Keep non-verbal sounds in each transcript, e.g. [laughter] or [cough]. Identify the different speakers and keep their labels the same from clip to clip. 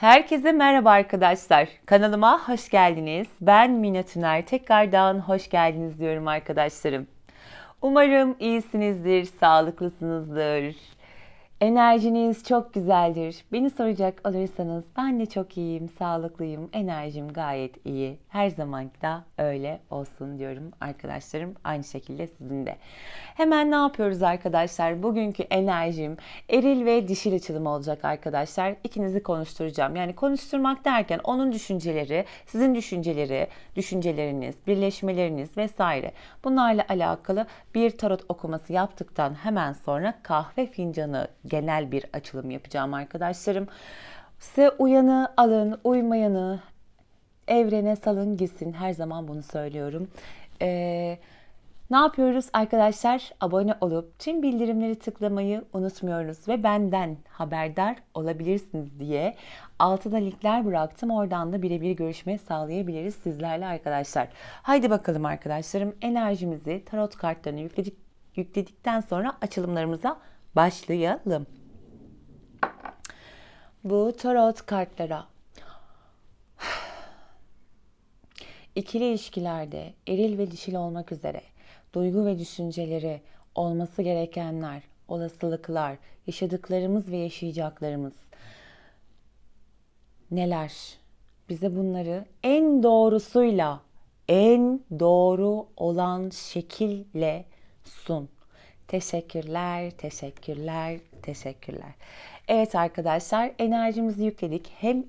Speaker 1: Herkese merhaba arkadaşlar. Kanalıma hoş geldiniz. Ben Mina Tüner. Tekrardan hoş geldiniz diyorum arkadaşlarım. Umarım iyisinizdir, sağlıklısınızdır. Enerjiniz çok güzeldir. Beni soracak olursanız ben de çok iyiyim, sağlıklıyım, enerjim gayet iyi. Her zaman da öyle olsun diyorum arkadaşlarım. Aynı şekilde sizin de. Hemen ne yapıyoruz arkadaşlar? Bugünkü enerjim eril ve dişil açılım olacak arkadaşlar. İkinizi konuşturacağım. Yani konuşturmak derken onun düşünceleri, sizin düşünceleri, düşünceleriniz, birleşmeleriniz vesaire. Bunlarla alakalı bir tarot okuması yaptıktan hemen sonra kahve fincanı genel bir açılım yapacağım arkadaşlarım. Size uyanı alın, uymayanı evrene salın gitsin. Her zaman bunu söylüyorum. Ee, ne yapıyoruz arkadaşlar? Abone olup tüm bildirimleri tıklamayı unutmuyoruz ve benden haberdar olabilirsiniz diye altıda linkler bıraktım. Oradan da birebir görüşme sağlayabiliriz sizlerle arkadaşlar. Haydi bakalım arkadaşlarım enerjimizi tarot kartlarını yükledik, yükledikten sonra açılımlarımıza başlayalım. Bu tarot kartlara ikili ilişkilerde eril ve dişil olmak üzere duygu ve düşünceleri, olması gerekenler, olasılıklar, yaşadıklarımız ve yaşayacaklarımız neler? Bize bunları en doğrusuyla, en doğru olan şekilde sun. Teşekkürler, teşekkürler, teşekkürler. Evet arkadaşlar enerjimizi yükledik. Hem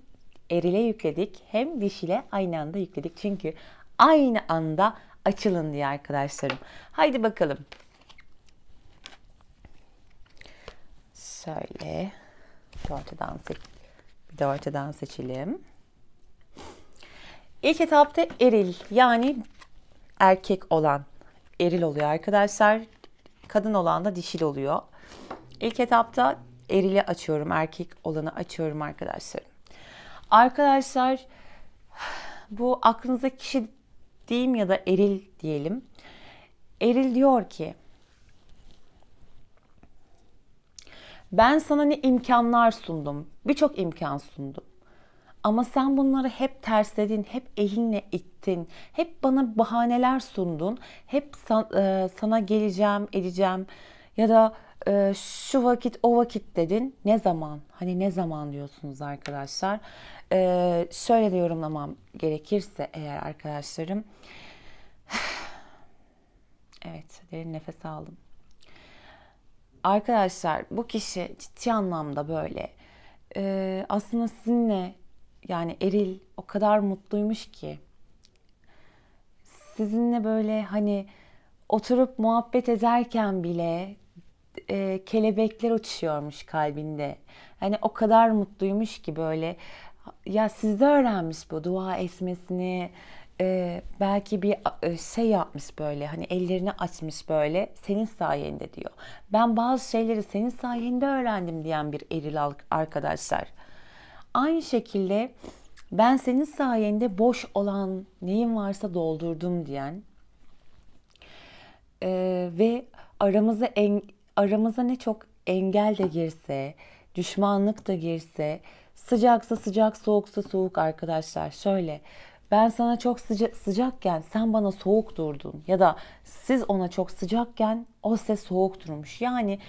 Speaker 1: erile yükledik hem dişile aynı anda yükledik. Çünkü aynı anda açılın diye arkadaşlarım. Haydi bakalım. Şöyle bir ortadan seç bir de ortadan seçelim. İlk etapta eril yani erkek olan eril oluyor arkadaşlar. Kadın olan da dişil oluyor. İlk etapta erili açıyorum. Erkek olanı açıyorum arkadaşlar. Arkadaşlar bu aklınızdaki kişi diyeyim ya da eril diyelim. Eril diyor ki ben sana ne imkanlar sundum. Birçok imkan sundum. Ama sen bunları hep tersledin, hep elinle ittin, hep bana bahaneler sundun, hep san, e, sana geleceğim, edeceğim ya da e, şu vakit, o vakit dedin. Ne zaman? Hani ne zaman diyorsunuz arkadaşlar? E, şöyle de yorumlamam gerekirse eğer arkadaşlarım. [sighs] Evet, derin nefes aldım. Arkadaşlar bu kişi ciddi anlamda böyle e, aslında sizinle yani Eril o kadar mutluymuş ki sizinle böyle hani oturup muhabbet ederken bile e, kelebekler uçuyormuş kalbinde. Hani o kadar mutluymuş ki böyle ya sizde öğrenmiş bu dua etmesini e, belki bir e, şey yapmış böyle hani ellerini açmış böyle senin sayende diyor. Ben bazı şeyleri senin sayende öğrendim diyen bir eril arkadaşlar. Aynı şekilde ben senin sayende boş olan neyim varsa doldurdum diyen ee, ve aramıza en, aramıza ne çok engel de girse, düşmanlık da girse, sıcaksa sıcak, soğuksa soğuk arkadaşlar. Şöyle ben sana çok sıca- sıcakken sen bana soğuk durdun ya da siz ona çok sıcakken o size soğuk durmuş. Yani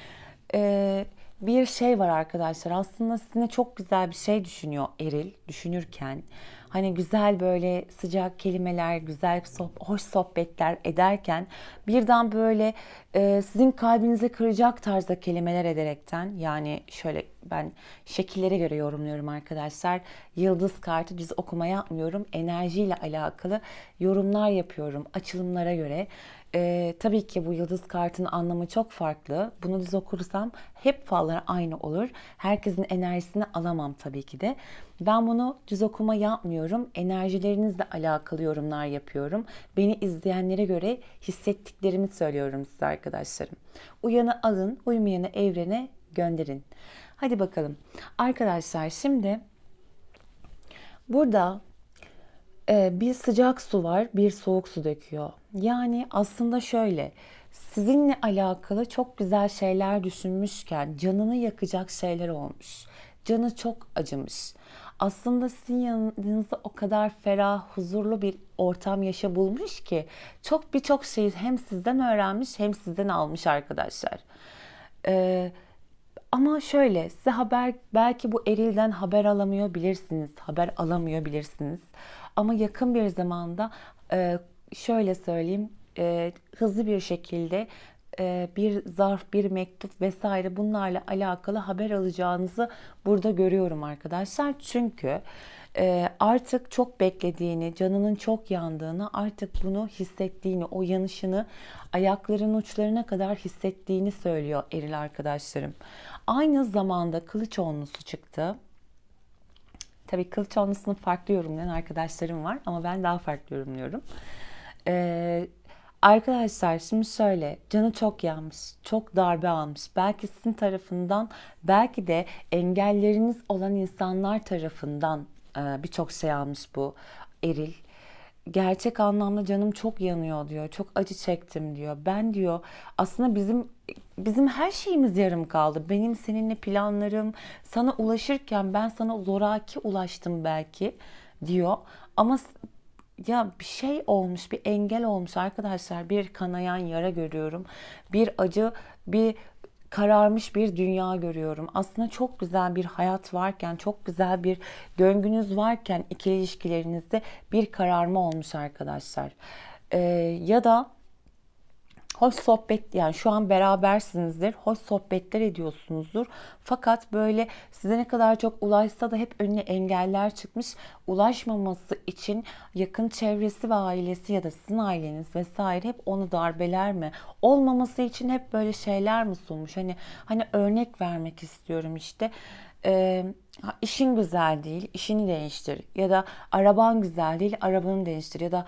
Speaker 1: e, bir şey var arkadaşlar. Aslında sizinle çok güzel bir şey düşünüyor Eril düşünürken. Hani güzel böyle sıcak kelimeler, güzel hoş sohbetler ederken birden böyle e, sizin kalbinize kıracak tarzda kelimeler ederekten yani şöyle ben şekillere göre yorumluyorum arkadaşlar. Yıldız kartı düz okuma yapmıyorum. Enerjiyle alakalı yorumlar yapıyorum açılımlara göre. Ee, tabii ki bu yıldız kartının anlamı çok farklı. Bunu düz okursam hep fallar aynı olur. Herkesin enerjisini alamam tabii ki de. Ben bunu düz okuma yapmıyorum. Enerjilerinizle alakalı yorumlar yapıyorum. Beni izleyenlere göre hissettiklerimi söylüyorum size arkadaşlarım. Uyanı alın, uymayanı evrene gönderin. Hadi bakalım. Arkadaşlar şimdi burada e, bir sıcak su var, bir soğuk su döküyor. Yani aslında şöyle, sizinle alakalı çok güzel şeyler düşünmüşken canını yakacak şeyler olmuş. Canı çok acımış. Aslında sizin yanınızda o kadar ferah, huzurlu bir ortam yaşa bulmuş ki çok birçok şeyi hem sizden öğrenmiş hem sizden almış arkadaşlar. Ee, ama şöyle size haber belki bu erilden haber alamıyor bilirsiniz. Haber alamıyor bilirsiniz. Ama yakın bir zamanda e, şöyle söyleyeyim e, hızlı bir şekilde e, bir zarf, bir mektup vesaire bunlarla alakalı haber alacağınızı burada görüyorum arkadaşlar. Çünkü artık çok beklediğini, canının çok yandığını, artık bunu hissettiğini, o yanışını ayakların uçlarına kadar hissettiğini söylüyor eril arkadaşlarım. Aynı zamanda kılıç onlusu çıktı. Tabii kılıç onlusunu farklı yorumlayan arkadaşlarım var ama ben daha farklı yorumluyorum. Ee, arkadaşlar şimdi şöyle canı çok yanmış, çok darbe almış. Belki sizin tarafından, belki de engelleriniz olan insanlar tarafından e, birçok şey almış bu eril gerçek anlamda canım çok yanıyor diyor. Çok acı çektim diyor. Ben diyor aslında bizim bizim her şeyimiz yarım kaldı. Benim seninle planlarım sana ulaşırken ben sana zoraki ulaştım belki diyor. Ama ya bir şey olmuş, bir engel olmuş arkadaşlar. Bir kanayan yara görüyorum. Bir acı, bir kararmış bir dünya görüyorum. Aslında çok güzel bir hayat varken, çok güzel bir döngünüz varken ikili ilişkilerinizde bir kararma olmuş arkadaşlar. Ee, ya da hoş sohbet yani şu an berabersinizdir. Hoş sohbetler ediyorsunuzdur. Fakat böyle size ne kadar çok ulaşsa da hep önüne engeller çıkmış. Ulaşmaması için yakın çevresi ve ailesi ya da sizin aileniz vesaire hep onu darbeler mi? Olmaması için hep böyle şeyler mi sunmuş? Hani hani örnek vermek istiyorum işte. Ee, işin güzel değil, işini değiştir. Ya da araban güzel değil, arabanı değiştir. Ya da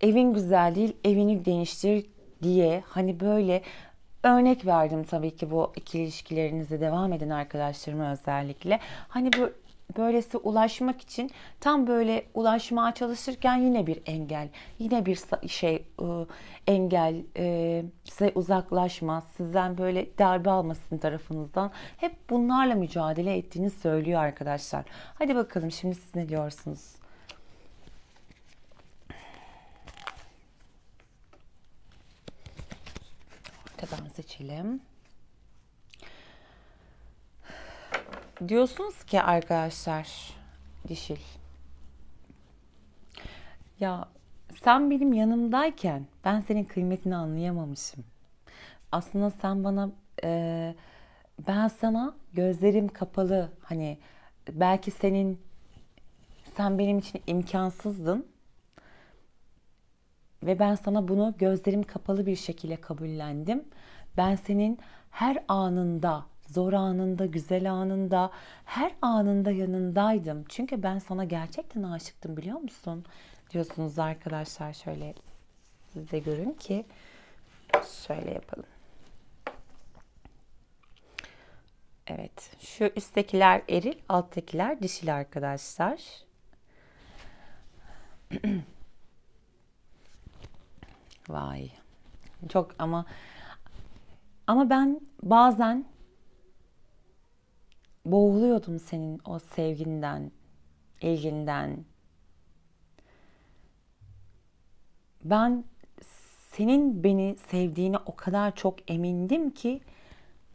Speaker 1: evin güzel değil, evini değiştir diye hani böyle örnek verdim tabii ki bu ikili ilişkilerinize devam eden arkadaşlarıma özellikle. Hani bu böylesi ulaşmak için tam böyle ulaşmaya çalışırken yine bir engel, yine bir şey ıı, engel ıı, size uzaklaşma, sizden böyle darbe almasın tarafınızdan hep bunlarla mücadele ettiğini söylüyor arkadaşlar. Hadi bakalım şimdi siz ne diyorsunuz? Ortadan seçelim. Diyorsunuz ki arkadaşlar dişil. Ya sen benim yanımdayken ben senin kıymetini anlayamamışım. Aslında sen bana e, ben sana gözlerim kapalı hani belki senin sen benim için imkansızdın ve ben sana bunu gözlerim kapalı bir şekilde kabullendim. Ben senin her anında, zor anında, güzel anında, her anında yanındaydım. Çünkü ben sana gerçekten aşıktım biliyor musun? Diyorsunuz arkadaşlar şöyle siz de görün ki şöyle yapalım. Evet, şu üsttekiler eril, alttakiler dişil arkadaşlar. [clears throat] Vay. Çok ama ama ben bazen boğuluyordum senin o sevginden, ilginden. Ben senin beni sevdiğine o kadar çok emindim ki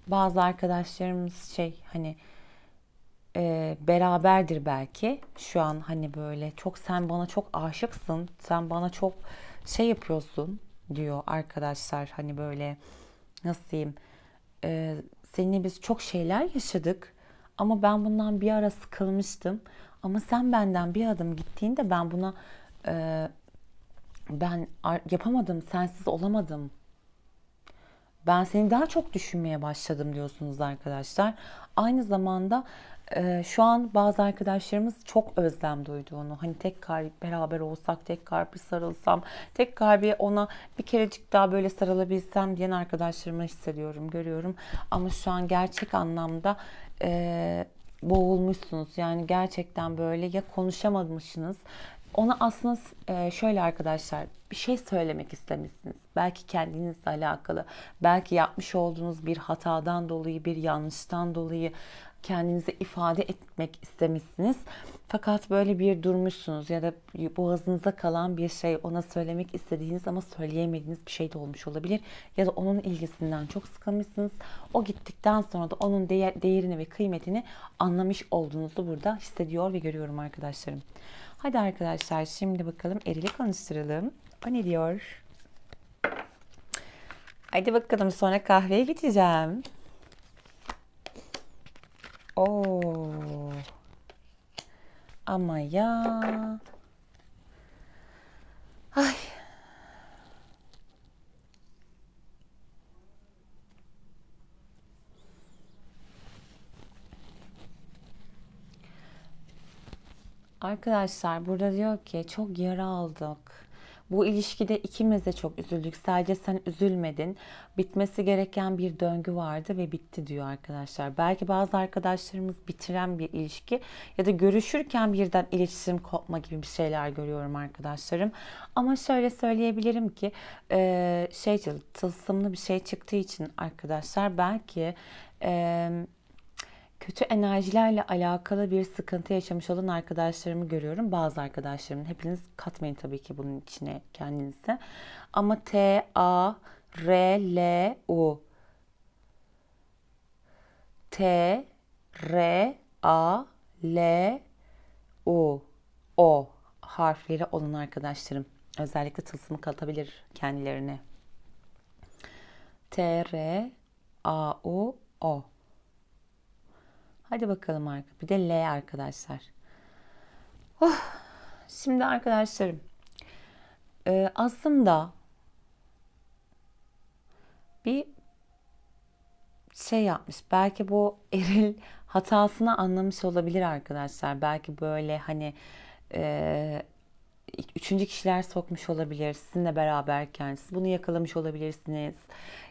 Speaker 1: bazı arkadaşlarımız şey hani e, beraberdir belki şu an hani böyle çok sen bana çok aşıksın sen bana çok şey yapıyorsun diyor arkadaşlar hani böyle nasıl diyeyim e, seninle biz çok şeyler yaşadık ama ben bundan bir ara sıkılmıştım ama sen benden bir adım gittiğinde ben buna e, ben yapamadım sensiz olamadım ben seni daha çok düşünmeye başladım diyorsunuz arkadaşlar. Aynı zamanda e, şu an bazı arkadaşlarımız çok özlem duyduğunu, hani tekrar beraber olsak, tekrar bir sarılsam, tekrar bir ona bir kerecik daha böyle sarılabilsem diyen arkadaşlarımı hissediyorum, görüyorum. Ama şu an gerçek anlamda e, boğulmuşsunuz. Yani gerçekten böyle ya konuşamamışsınız ona aslında e, şöyle arkadaşlar bir şey söylemek istemişsiniz. Belki kendinizle alakalı, belki yapmış olduğunuz bir hatadan dolayı, bir yanlıştan dolayı kendinizi ifade etmek istemişsiniz. Fakat böyle bir durmuşsunuz ya da boğazınıza kalan bir şey ona söylemek istediğiniz ama söyleyemediğiniz bir şey de olmuş olabilir. Ya da onun ilgisinden çok sıkılmışsınız. O gittikten sonra da onun değer, değerini ve kıymetini anlamış olduğunuzu burada hissediyor ve görüyorum arkadaşlarım. Hadi arkadaşlar şimdi bakalım Eril'i konuşturalım. O ne diyor? Hadi bakalım sonra kahveye gideceğim. Oo. Ama ya. Ay. Arkadaşlar burada diyor ki çok yara aldık. Bu ilişkide ikimiz de çok üzüldük. Sadece sen üzülmedin. Bitmesi gereken bir döngü vardı ve bitti diyor arkadaşlar. Belki bazı arkadaşlarımız bitiren bir ilişki ya da görüşürken birden iletişim kopma gibi bir şeyler görüyorum arkadaşlarım. Ama şöyle söyleyebilirim ki şey tılsımlı bir şey çıktığı için arkadaşlar belki kötü enerjilerle alakalı bir sıkıntı yaşamış olan arkadaşlarımı görüyorum. Bazı arkadaşlarımın. Hepiniz katmayın tabii ki bunun içine kendinizi. Ama T, A, R, L, U. T, R, A, L, U. O harfleri olan arkadaşlarım. Özellikle tılsımı katabilir kendilerine. T, R, A, U, O. Hadi bakalım arkadaşlar. Bir de L arkadaşlar. Oh. Şimdi arkadaşlarım e, aslında bir şey yapmış. Belki bu [laughs] eril hatasını anlamış olabilir arkadaşlar. Belki böyle hani e, üçüncü kişiler sokmuş olabilir sizinle beraberken. Siz bunu yakalamış olabilirsiniz.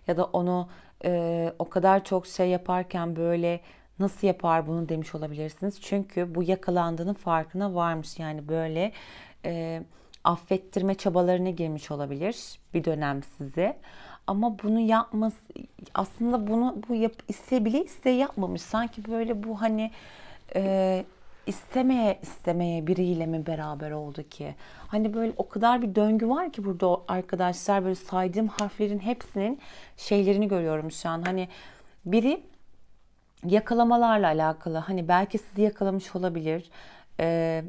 Speaker 1: Ya da onu e, o kadar çok şey yaparken böyle nasıl yapar bunu demiş olabilirsiniz. Çünkü bu yakalandığının farkına varmış. Yani böyle e, affettirme çabalarına girmiş olabilir bir dönem sizi. Ama bunu yapması aslında bunu bu yap, iste bile iste yapmamış. Sanki böyle bu hani e, istemeye istemeye biriyle mi beraber oldu ki? Hani böyle o kadar bir döngü var ki burada arkadaşlar böyle saydığım harflerin hepsinin şeylerini görüyorum şu an. Hani biri yakalamalarla alakalı hani belki sizi yakalamış olabilir ee,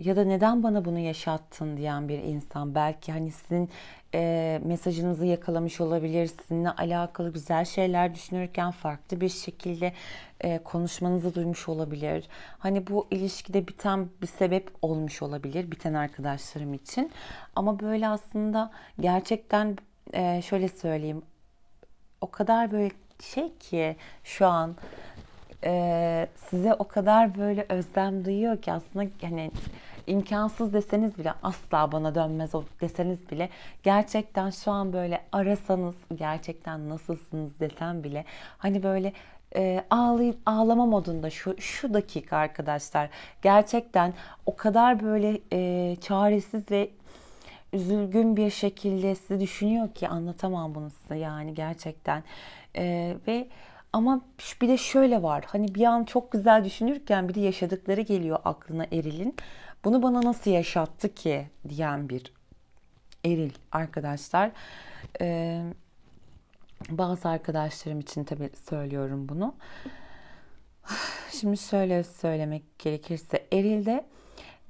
Speaker 1: ya da neden bana bunu yaşattın diyen bir insan belki hani sizin e, mesajınızı yakalamış olabilir sizinle alakalı güzel şeyler düşünürken farklı bir şekilde e, konuşmanızı duymuş olabilir. Hani bu ilişkide biten bir sebep olmuş olabilir biten arkadaşlarım için. Ama böyle aslında gerçekten e, şöyle söyleyeyim o kadar böyle şey ki şu an e, size o kadar böyle özlem duyuyor ki aslında hani imkansız deseniz bile asla bana dönmez o deseniz bile gerçekten şu an böyle arasanız gerçekten nasılsınız desem bile hani böyle e, ağlay ağlama modunda şu şu dakika arkadaşlar gerçekten o kadar böyle e, çaresiz ve üzülgün bir şekilde sizi düşünüyor ki anlatamam bunu size yani gerçekten ee, ve ama bir de şöyle var. Hani bir an çok güzel düşünürken bir de yaşadıkları geliyor aklına Eril'in. Bunu bana nasıl yaşattı ki diyen bir Eril arkadaşlar. Ee, bazı arkadaşlarım için tabii söylüyorum bunu. Şimdi şöyle söylemek gerekirse Eril'de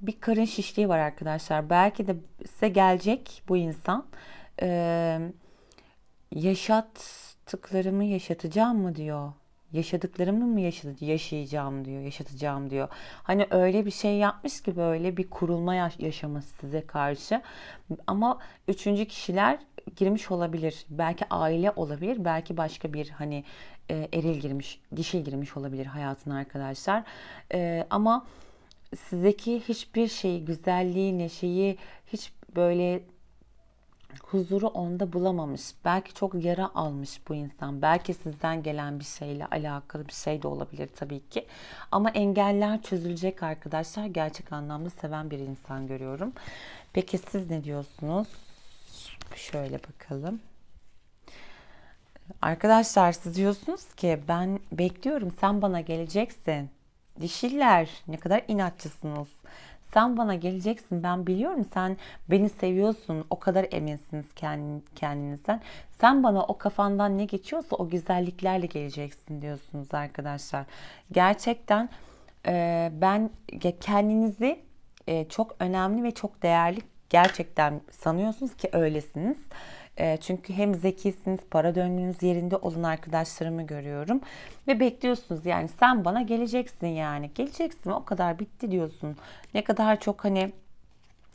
Speaker 1: bir karın şişliği var arkadaşlar. Belki de size gelecek bu insan. Ee, yaşat yaşattıklarımı yaşatacağım mı diyor. Yaşadıklarımı mı yaşayacağım diyor, yaşatacağım diyor. Hani öyle bir şey yapmış ki böyle bir kurulma yaşaması size karşı. Ama üçüncü kişiler girmiş olabilir. Belki aile olabilir, belki başka bir hani e, eril girmiş, dişil girmiş olabilir hayatına arkadaşlar. E, ama sizdeki hiçbir şeyi, güzelliği, neşeyi hiç böyle huzuru onda bulamamış. Belki çok yara almış bu insan. Belki sizden gelen bir şeyle alakalı bir şey de olabilir tabii ki. Ama engeller çözülecek arkadaşlar. Gerçek anlamda seven bir insan görüyorum. Peki siz ne diyorsunuz? Şöyle bakalım. Arkadaşlar siz diyorsunuz ki ben bekliyorum sen bana geleceksin. Dişiller ne kadar inatçısınız. Sen bana geleceksin ben biliyorum sen beni seviyorsun o kadar eminsiniz kendin, kendinizden. Sen bana o kafandan ne geçiyorsa o güzelliklerle geleceksin diyorsunuz arkadaşlar. Gerçekten e, ben kendinizi e, çok önemli ve çok değerli gerçekten sanıyorsunuz ki öylesiniz. E, çünkü hem zekisiniz, para döngünüz yerinde olan arkadaşlarımı görüyorum. Ve bekliyorsunuz yani sen bana geleceksin yani. Geleceksin o kadar bitti diyorsun. Ne kadar çok hani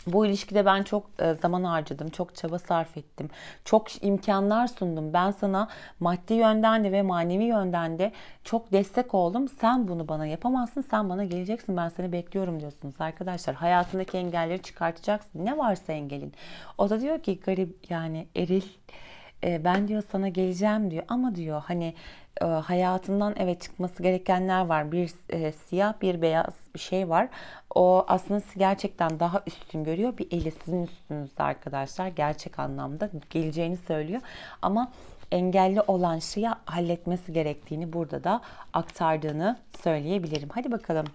Speaker 1: bu ilişkide ben çok e, zaman harcadım, çok çaba sarf ettim, çok imkanlar sundum. Ben sana maddi yönden de ve manevi yönden de çok destek oldum. Sen bunu bana yapamazsın, sen bana geleceksin, ben seni bekliyorum diyorsunuz arkadaşlar. Hayatındaki engelleri çıkartacaksın. Ne varsa engelin. O da diyor ki garip yani eril e, ben diyor sana geleceğim diyor ama diyor hani e, hayatından evet çıkması gerekenler var. Bir e, siyah bir beyaz bir şey var. O aslında sizi gerçekten daha üstün görüyor. Bir eli sizin üstünüzde arkadaşlar. Gerçek anlamda geleceğini söylüyor. Ama engelli olan şeyi halletmesi gerektiğini burada da aktardığını söyleyebilirim. Hadi bakalım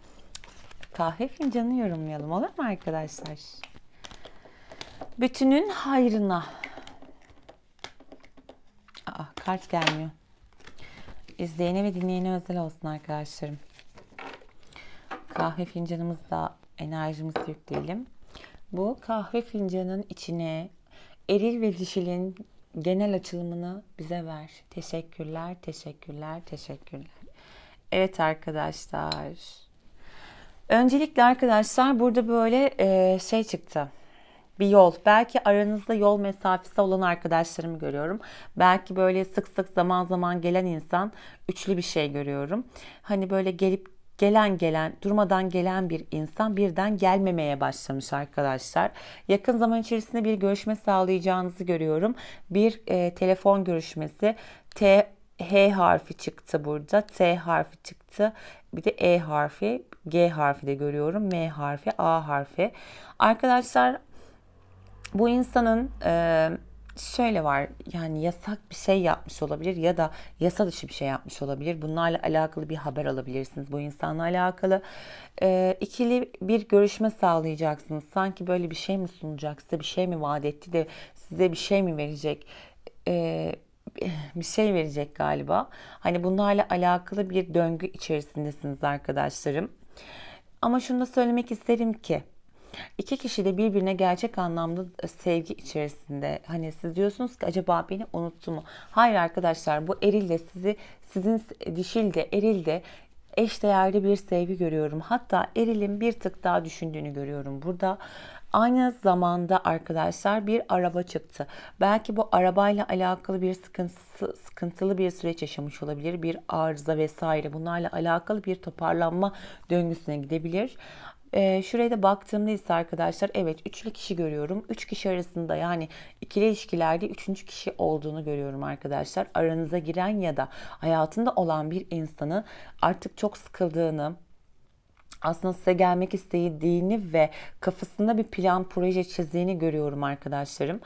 Speaker 1: kahve fincanı yorumlayalım olur mu arkadaşlar? Bütünün hayrına. Kart gelmiyor. İzleyene ve dinleyene özel olsun arkadaşlarım. Kahve fincanımızda enerjimizi yükleyelim. Bu kahve fincanının içine eril ve dişilin genel açılımını bize ver. Teşekkürler, teşekkürler, teşekkürler. Evet arkadaşlar. Öncelikle arkadaşlar burada böyle şey çıktı bir yol. Belki aranızda yol mesafesi olan arkadaşlarımı görüyorum. Belki böyle sık sık zaman zaman gelen insan üçlü bir şey görüyorum. Hani böyle gelip gelen gelen durmadan gelen bir insan birden gelmemeye başlamış arkadaşlar. Yakın zaman içerisinde bir görüşme sağlayacağınızı görüyorum. Bir e, telefon görüşmesi T H harfi çıktı burada. T harfi çıktı. Bir de E harfi, G harfi de görüyorum. M harfi, A harfi. Arkadaşlar bu insanın e, şöyle var yani yasak bir şey yapmış olabilir ya da yasa dışı bir şey yapmış olabilir. Bunlarla alakalı bir haber alabilirsiniz bu insanla alakalı. E, ikili bir görüşme sağlayacaksınız. Sanki böyle bir şey mi sunacak size bir şey mi vaat etti de size bir şey mi verecek? E, bir şey verecek galiba. Hani bunlarla alakalı bir döngü içerisindesiniz arkadaşlarım. Ama şunu da söylemek isterim ki İki kişi de birbirine gerçek anlamda e, sevgi içerisinde. Hani siz diyorsunuz ki acaba beni unuttu mu? Hayır arkadaşlar bu eril de sizi sizin dişil de eril de eş değerli bir sevgi görüyorum. Hatta erilin bir tık daha düşündüğünü görüyorum burada. Aynı zamanda arkadaşlar bir araba çıktı. Belki bu arabayla alakalı bir sıkıntısı, sıkıntılı bir süreç yaşamış olabilir. Bir arıza vesaire bunlarla alakalı bir toparlanma döngüsüne gidebilir. E, şuraya da baktığımda ise arkadaşlar evet üçlü kişi görüyorum. Üç kişi arasında yani ikili ilişkilerde üçüncü kişi olduğunu görüyorum arkadaşlar. Aranıza giren ya da hayatında olan bir insanı artık çok sıkıldığını, aslında size gelmek istediğini ve kafasında bir plan proje çizdiğini görüyorum arkadaşlarım.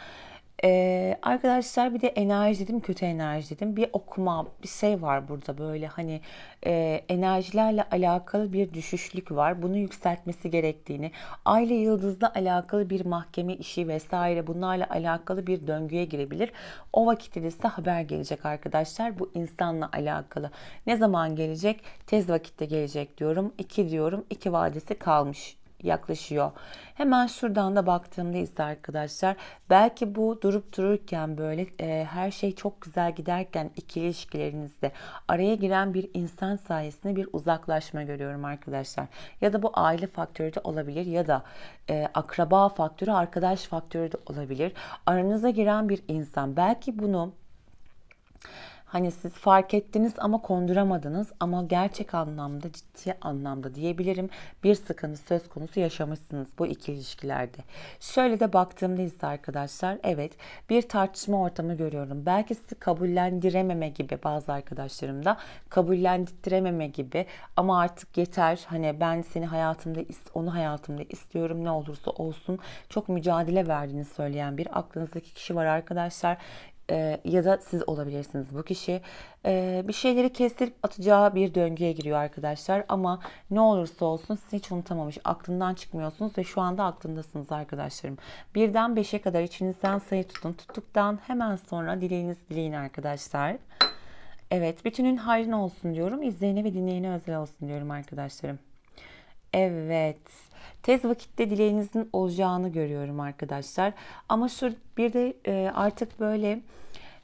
Speaker 1: Ee, arkadaşlar bir de enerji dedim kötü enerji dedim. Bir okuma bir şey var burada böyle. Hani e, enerjilerle alakalı bir düşüşlük var. Bunu yükseltmesi gerektiğini aile yıldızla alakalı bir mahkeme işi vesaire bunlarla alakalı bir döngüye girebilir. O vakitte de size haber gelecek arkadaşlar. Bu insanla alakalı. Ne zaman gelecek? Tez vakitte gelecek diyorum. İki diyorum. İki vadesi kalmış yaklaşıyor. Hemen şuradan da baktığımda ise arkadaşlar belki bu durup dururken böyle e, her şey çok güzel giderken ikili ilişkilerinizde araya giren bir insan sayesinde bir uzaklaşma görüyorum arkadaşlar. Ya da bu aile faktörü de olabilir ya da e, akraba faktörü, arkadaş faktörü de olabilir. Aranıza giren bir insan belki bunu Hani siz fark ettiniz ama konduramadınız ama gerçek anlamda ciddi anlamda diyebilirim bir sıkıntı söz konusu yaşamışsınız bu iki ilişkilerde. Şöyle de baktığımda arkadaşlar evet bir tartışma ortamı görüyorum. Belki sizi kabullendirememe gibi bazı arkadaşlarımda kabullendirememe gibi ama artık yeter hani ben seni hayatımda onu hayatımda istiyorum ne olursa olsun çok mücadele verdiğini söyleyen bir aklınızdaki kişi var arkadaşlar e, ya da siz olabilirsiniz bu kişi. E, bir şeyleri kestirip atacağı bir döngüye giriyor arkadaşlar. Ama ne olursa olsun sizi hiç unutamamış. Aklından çıkmıyorsunuz ve şu anda aklındasınız arkadaşlarım. Birden beşe kadar içinizden sayı tutun. Tuttuktan hemen sonra dileğiniz dileyin arkadaşlar. Evet, bütünün hayrına olsun diyorum. İzleyene ve dinleyene özel olsun diyorum arkadaşlarım. Evet. Tez vakitte dileğinizin olacağını görüyorum arkadaşlar. Ama şu bir de e, artık böyle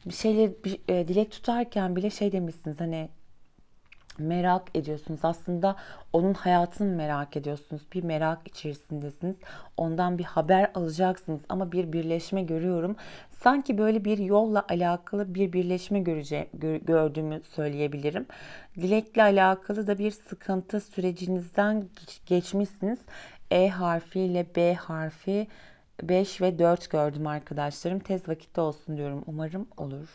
Speaker 1: bir şeyler bir, e, dilek tutarken bile şey demişsiniz hani merak ediyorsunuz. Aslında onun hayatını merak ediyorsunuz. Bir merak içerisindesiniz. Ondan bir haber alacaksınız ama bir birleşme görüyorum. Sanki böyle bir yolla alakalı bir birleşme görece, gö- gördüğümü söyleyebilirim. Dilekle alakalı da bir sıkıntı sürecinizden geç- geçmişsiniz. E harfiyle B harfi 5 ve 4 gördüm arkadaşlarım. Tez vakitte olsun diyorum. Umarım olur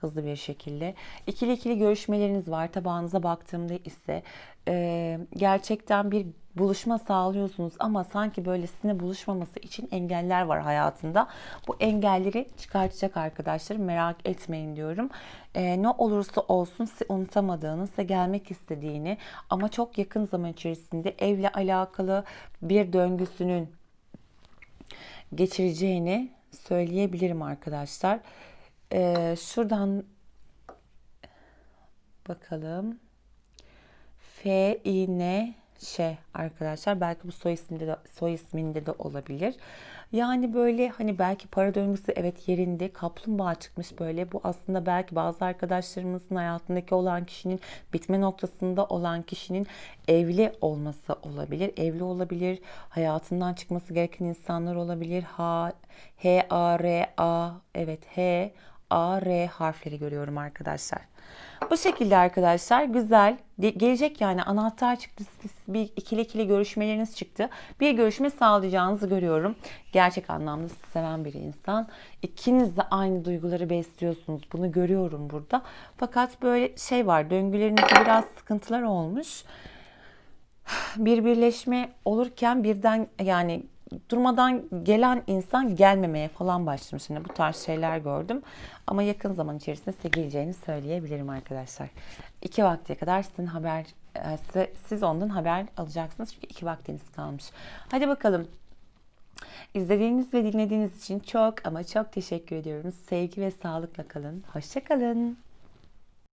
Speaker 1: hızlı bir şekilde. İkili ikili görüşmeleriniz var. Tabağınıza baktığımda ise e, gerçekten bir buluşma sağlıyorsunuz ama sanki böyle sizinle buluşmaması için engeller var hayatında. Bu engelleri çıkartacak arkadaşlarım merak etmeyin diyorum. E, ne olursa olsun sizi unutamadığını, size gelmek istediğini ama çok yakın zaman içerisinde evle alakalı bir döngüsünün geçireceğini söyleyebilirim arkadaşlar. Ee, şuradan bakalım. F, I, N, Ş arkadaşlar. Belki bu soy isminde de, soy isminde de olabilir. Yani böyle hani belki para döngüsü evet yerinde kaplumbağa çıkmış böyle. Bu aslında belki bazı arkadaşlarımızın hayatındaki olan kişinin bitme noktasında olan kişinin evli olması olabilir. Evli olabilir. Hayatından çıkması gereken insanlar olabilir. H, H, A, R, A evet H, A, R harfleri görüyorum arkadaşlar. Bu şekilde arkadaşlar güzel gelecek yani anahtar çıktı bir ikili ikili görüşmeleriniz çıktı. Bir görüşme sağlayacağınızı görüyorum. Gerçek anlamda sizi seven bir insan. İkiniz de aynı duyguları besliyorsunuz. Bunu görüyorum burada. Fakat böyle şey var döngülerinizde biraz sıkıntılar olmuş. [sighs] Bir birleşme olurken birden yani durmadan gelen insan gelmemeye falan başlamış. Yani bu tarz şeyler gördüm. Ama yakın zaman içerisinde size geleceğini söyleyebilirim arkadaşlar. İki vaktiye kadar sizin haber, e, siz ondan haber alacaksınız. Çünkü iki vaktiniz kalmış. Hadi bakalım. İzlediğiniz ve dinlediğiniz için çok ama çok teşekkür ediyorum. Sevgi ve sağlıkla kalın. Hoşçakalın.